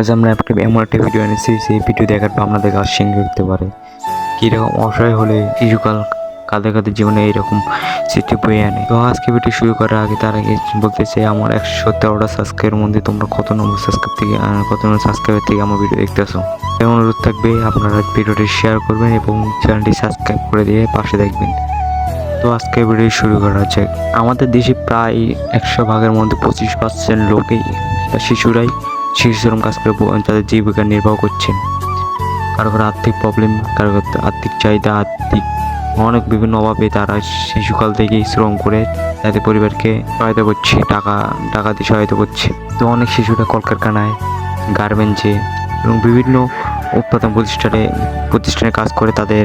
আজ আমরা একটা এমন একটা ভিডিও এনেছি, সেই ভিডিও দেখার পর আপনাদের গাছ সিংহ উঠতে পারে। কীরকম অসহায় হলে শিশুকাল কাঁদে কাঁদে জীবনে এইরকম স্মৃতি বয়ে আনে। তো আজকে ভিডিও শুরু করার আগে তার আগে বলতে চাই, আমার একশো তেরোটা সাবস্ক্রাইবের মধ্যে তোমরা কত নম্বর সাবস্ক্রাইব থেকে কত নম্বর সাবস্ক্রাইবের থেকে আমার ভিডিও দেখতেছো? তাই অনুরোধ থাকবে, আপনারা ভিডিওটি শেয়ার করবেন এবং চ্যানেলটি সাবস্ক্রাইব করে দিয়ে পাশে দেখবেন। তো আজকে ভিডিও শুরু করা যাক। আমাদের দেশে প্রায় একশো ভাগের মধ্যে পঁচিশ পার্সেন্ট লোকেই শিশুরাই শিশু শ্রম কাজ করে তাদের জীবিকা নির্বাহ করছেন। কারও কারও আর্থিক প্রবলেম কারও আর্থিক চাহিদা, আর্থিক অনেক বিভিন্ন অভাবে তারা শিশুকাল থেকেই শ্রম করে তাদের পরিবারকে সহায়তা করছে, টাকা টাকা দিয়ে সহায়তা করছে। তো অনেক শিশুরা কলকারখানায় গার্মেন্টসে এবং বিভিন্ন উৎপাদন প্রতিষ্ঠানে প্রতিষ্ঠানে কাজ করে তাদের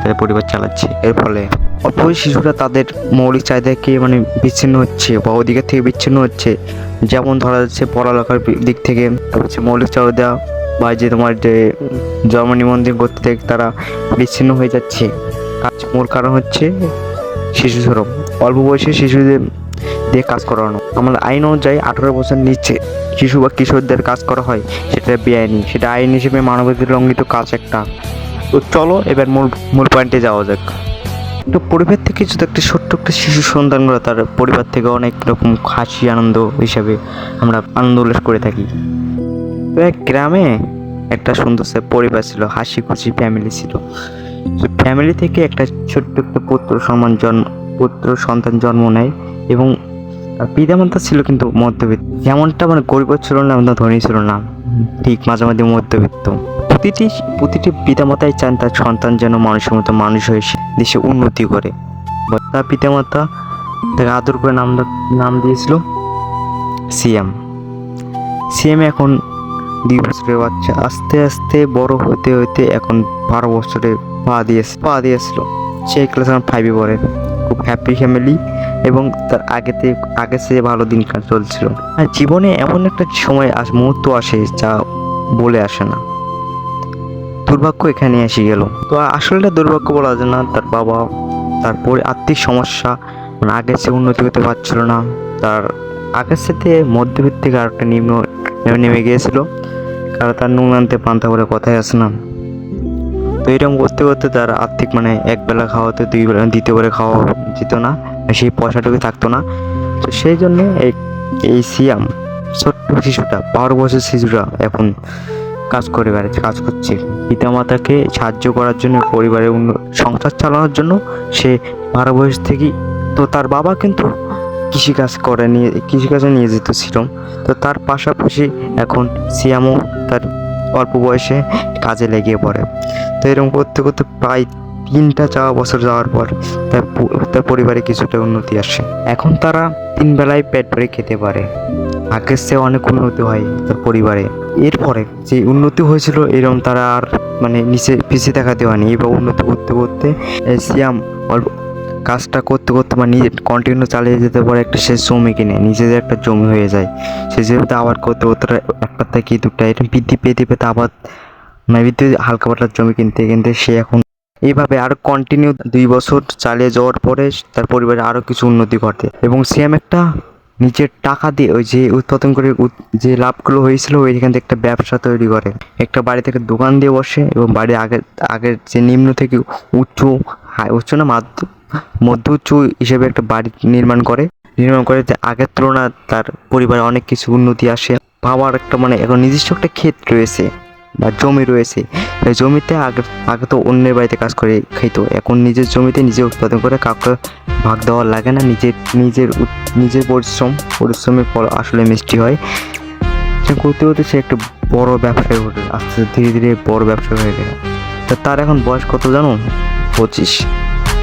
তাদের পরিবার চালাচ্ছে। এর ফলে অল্প শিশুরা তাদের মৌলিক চাহিদাকে মানে বিচ্ছিন্ন হচ্ছে বা অধিকার থেকে বিচ্ছিন্ন হচ্ছে। যেমন ধরা যাচ্ছে পড়ালেখার দিক থেকে হচ্ছে মৌলিক চাহিদা বা যে তোমার যে জন্ম নিবন্ধন করতে থেকে তারা বিচ্ছিন্ন হয়ে যাচ্ছে। কাজ মূল কারণ হচ্ছে শিশু শ্রম। অল্প বয়সী শিশুদের দিয়ে কাজ করানো। আমাদের আইন অনুযায়ী আঠারো বছর নিচে শিশু বা কিশোরদের কাজ করা হয়, সেটা বেআইনি। সেটা আইন হিসেবে মানবাধিকার লঙ্ঘিত কাজ একটা। তো চলো এবার মূল মূল পয়েন্টে যাওয়া যাক। তো পরিবার থেকে যদি একটা ছোট্ট একটা শিশু সন্তান সন্তানগুলো তার পরিবার থেকে অনেক রকম হাসি, আনন্দ হিসাবে আমরা আনন্দ উল্লাস করে থাকি। তো এক গ্রামে একটা সুন্দর পরিবার ছিল হাসি খুশি ফ্যামিলি ছিল ফ্যামিলি থেকে একটা ছোট্ট একটা পুত্র সমান জন্ম পুত্র সন্তান জন্ম নেয় এবং পিতামাতা ছিল কিন্তু মধ্যবিত্ত। যেমনটা মানে গরিব ছিল না ধনী ছিল না। ঠিক মাঝামাঝি মধ্যবিত্ত। প্রতিটি প্রতিটি পিতামাতাই চান তার সন্তান যেন মানুষের মতো মানুষ হয়ে দেশে উন্নতি করে। তার পিতামাতা তাকে আদর করে নাম নাম দিয়েছিল সিএম সিএম এখন দুই বছরের বাচ্চা। আস্তে আস্তে বড় হতে হতে এখন বারো বছরে পা দিয়েছে পা দিয়েছিল। সে ক্লাস আমার ফাইভে পড়ে। খুব হ্যাপি ফ্যামিলি এবং তার আগেতে আগে সে ভালো দিন কাজ চলছিল। আর জীবনে এমন একটা সময় আস মুহূর্ত আসে যা বলে আসে না। দুর্ভাগ্য এখানে এসে গেল। তো আসলে দুর্ভাগ্য বলা যায় না, তার বাবা, তারপরে আর্থিক সমস্যা মানে আগের সে উন্নতি করতে পারছিল না। তার আগের সাথে মধ্যবিত্ত থেকে আর একটা নিম্ন নেমে গিয়েছিল। কারণ তার নুন আনতে পান্তা বলে কথাই আছে না। তো এরকম করতে করতে তার আর্থিক মানে এক বেলা খাওয়াতে, দুই বেলা, দ্বিতীয় বেলা খাওয়া যেত না। সেই পয়সাটুকু থাকতো না। তো সেই জন্যে এই সিয়াম, ছোট্ট শিশুটা, বারো বছর শিশুরা এখন কাজ করে বেড়াচ্ছে, কাজ করছে। পিতামাতাকে সাহায্য করার জন্য, পরিবারের সংসার চালানোর জন্য সে বারো বয়স থেকেই, তো তার বাবা কিন্তু কৃষিকাজ করে নিয়ে, কৃষিকাজে নিয়ে যেত ছিল। তো তার পাশাপাশি এখন সিয়ামও তার অল্প বয়সে কাজে লেগে পড়ে। তো এরকম করতে করতে প্রায় তিনটা চাওয়া বছর যাওয়ার পর তার তার পরিবারে কিছুটা উন্নতি আসে। এখন তারা তিন বেলায় পেট ভরে খেতে পারে। আগের চেয়ে অনেক উন্নতি হয় তার পরিবারে। এরপরে যে উন্নতি হয়েছিল এরকম তারা আর মানে নিচে পিছিয়ে দেখাতে হয়নি এবার উন্নতি করতে করতে সিয়াম অল্প কাজটা করতে করতে বা নিজে কন্টিনিউ চালিয়ে যেতে পারে একটা সে জমি কিনে নিজেদের একটা জমি হয়ে যায়। সে যেহেতু আবার করতে করতে একটা থেকে দুটা এরকম বৃদ্ধি পেতে পেতে আবার মানে বৃদ্ধি হালকা পাতলা জমি কিনতে কিনতে সে এখন এইভাবে আরও কন্টিনিউ দুই বছর চালিয়ে যাওয়ার পরে তার পরিবারে আরও কিছু উন্নতি ঘটে। এবং সিএম একটা নিজের টাকা দিয়ে ওই যে উৎপাদন করে যে লাভগুলো হয়েছিল, ওইখান থেকে একটা ব্যবসা তৈরি করে। একটা বাড়ি থেকে দোকান দিয়ে বসে এবং বাড়ির আগের আগের যে নিম্ন থেকে উচ্চ হাই উচ্চ না মাধ্য মধ্য উচ্চ হিসেবে একটা বাড়ি নির্মাণ করে। নির্মাণ করে যে আগের তুলনায় তার পরিবারে অনেক কিছু উন্নতি আসে। বাবার একটা মানে এখন নির্দিষ্ট একটা ক্ষেত রয়েছে বা জমি রয়েছে। জমিতে আগে আগে তো অন্যের বাড়িতে কাজ করে খাইতো। এখন নিজের জমিতে নিজে উৎপাদন করে কাউকে ভাগ দেওয়া লাগে না। নিজের নিজের নিজের পরিশ্রম পরিশ্রমের ফল আসলে মিষ্টি হয়। করতে করতে সে একটা বড় ব্যবসায়ী হয়ে আস্তে আস্তে ধীরে ধীরে বড় ব্যবসায়ী হয়ে গেল। তা তার এখন বয়স কত জানো? পঁচিশ।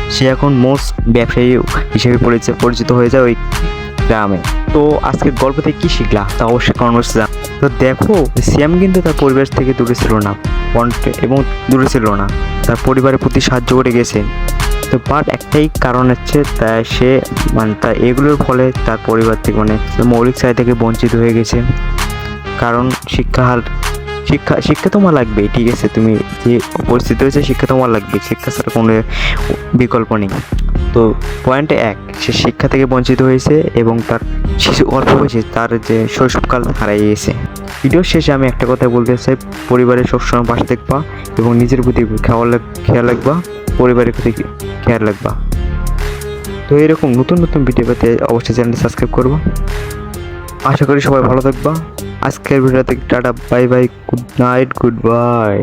সে এখন মোস্ট ব্যবসায়ী হিসেবে পরিচিত পরিচিত হয়ে যায় ওই গ্রামে। তো আজকের গল্প থেকে কী শিখলা? তা অবশ্যই কমেন্ট জান তো দেখো সিয়াম কিন্তু তার পরিবার থেকে দূরে ছিল না। এবং দূরে ছিল না। তার পরিবারের প্রতি সাহায্য করে গেছে। তো বাট একটাই কারণ হচ্ছে তা সে মানে তার এগুলোর ফলে তার পরিবার থেকে মানে মৌলিক থেকে বঞ্চিত হয়ে গেছে। কারণ শিক্ষা হার, শিক্ষা শিক্ষা তোমার লাগবে ঠিক আছে? তুমি যে পরিস্থিতি হয়েছে, শিক্ষা তোমার লাগবে শিক্ষা ছাড়া কোনো বিকল্প নেই। তো পয়েন্ট এক, সে শিক্ষা থেকে বঞ্চিত হয়েছে এবং তার শিশু অল্প বয়সে তার যে শৈশবকাল হারিয়ে গেছে। ভিডিও শেষে আমি একটা কথা বলতে চাই, পরিবারের সবসময় পাশে দেখবা এবং নিজের প্রতি খেয়াল খেয়াল রাখবা, পরিবারের প্রতি খেয়াল রাখবা। তো এরকম নতুন নতুন ভিডিও পেতে অবশ্যই চ্যানেলটি সাবস্ক্রাইব করব। আশা করি সবাই ভালো থাকবা। আজকের ভিডিওতে tata bye bye good night good bye